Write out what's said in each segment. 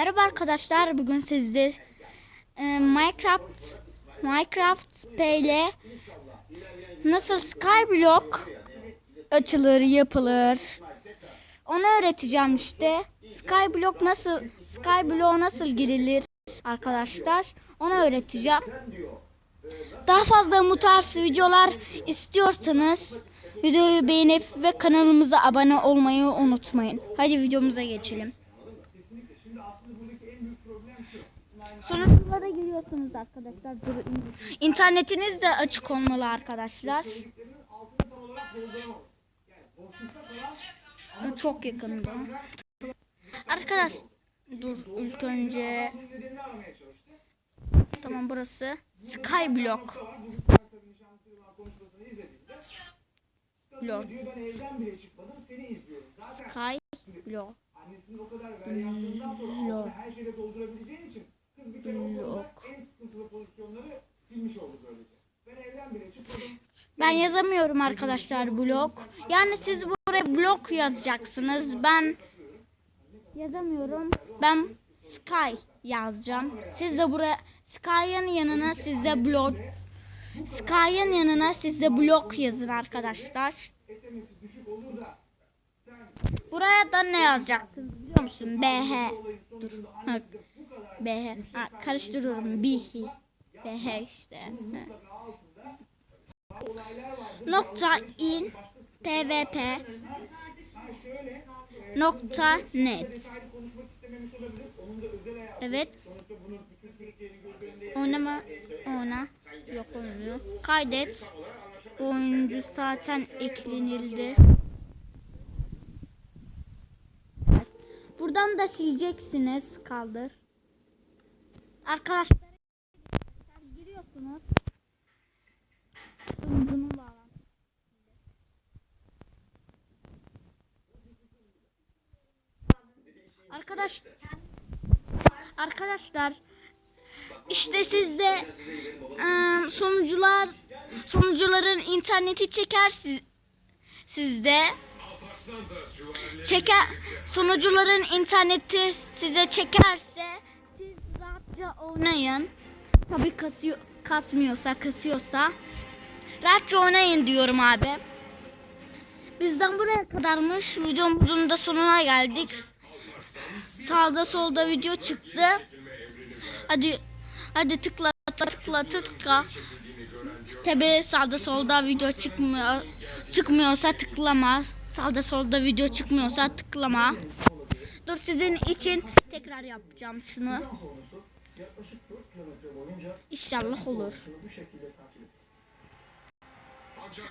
Merhaba arkadaşlar. Bugün sizde e, Minecraft Minecraft P ile nasıl Skyblock açılır, yapılır. Onu öğreteceğim işte. Skyblock nasıl Skyblock'a nasıl girilir arkadaşlar. Onu öğreteceğim. Daha fazla bu videolar istiyorsanız videoyu beğenip ve kanalımıza abone olmayı unutmayın. Hadi videomuza geçelim. Sonra buralara giriyorsunuz arkadaşlar. İnternetiniz de açık olmalı arkadaşlar. Çok yakında. Arkadaş dur ilk önce Tamam burası Skyblock. Block. Skyblock. Annesinin Ben yazamıyorum arkadaşlar blok. Yani siz buraya blok yazacaksınız. Ben yazamıyorum. Ben sky yazacağım. Siz de buraya sky'ın yanına siz de blok sky'ın yanına siz de blok yazın arkadaşlar. Buraya da ne yazacaksınız biliyor musun? BH. Dur. Ha. BH. Ha, karıştırıyorum. BH. BH işte. Nokta in pvp nokta net. Evet. Oynama ona yok olmuyor. Kaydet. Oyuncu zaten eklenildi. Buradan da sileceksiniz. Kaldır. Arkadaşlar giriyorsunuz. Arkadaş Arkadaşlar işte sizde sunucular sunucuların interneti çeker siz, sizde çeker sunucuların interneti size çekerse siz rahatça oynayın. Tabii kasıyor, kasmıyorsa kasıyorsa rahatça oynayın diyorum abi. Bizden buraya kadarmış. Videomuzun da sonuna geldik. Sağda solda video çıktı. Hadi hadi tıkla tıkla tıkla. Tabi sağda solda video çıkmıyor. Çıkmıyorsa tıklama. Sağda solda video çıkmıyorsa tıklama. Dur sizin için tekrar yapacağım şunu. sonusu yaklaşık 4 kilometre boyunca İnşallah olur.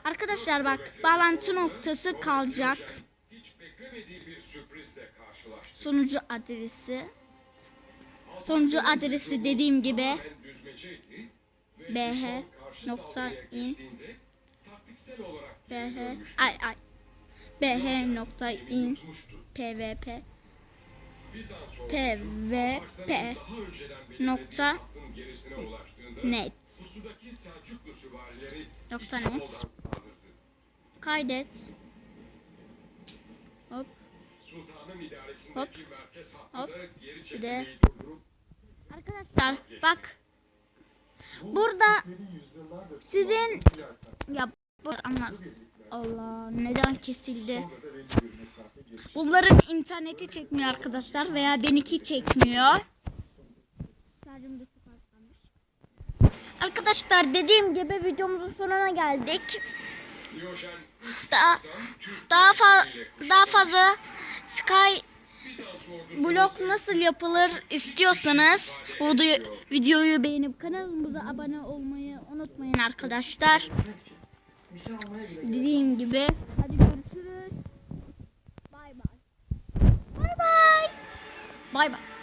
Arkadaşlar bak bağlantı noktası kalacak. Beklemediği bir sürprizle karşılaştı. Sunucu adresi. Sunucu adresi dediğim gibi bh nokta in. bh ay ay. Bh nokta in. pvp pvp nokta net. Nokta net. kaydet Sultanın idaresindeki merkez hattı hop. da geri çekilmeyi durdurup arkadaşlar bak. Burada sizin ya bu ama Allah neden kesildi? Bunların interneti çekmiyor arkadaşlar veya benimki çekmiyor. Arkadaşlar dediğim gibi videomuzun sonuna geldik. Daha daha fa daha fazla Sky blok nasıl yapılır istiyorsanız bu videoyu, videoyu beğenip kanalımıza abone olmayı unutmayın arkadaşlar. Dediğim gibi hadi görüşürüz. Bay bay. Bay bay. Bay bay.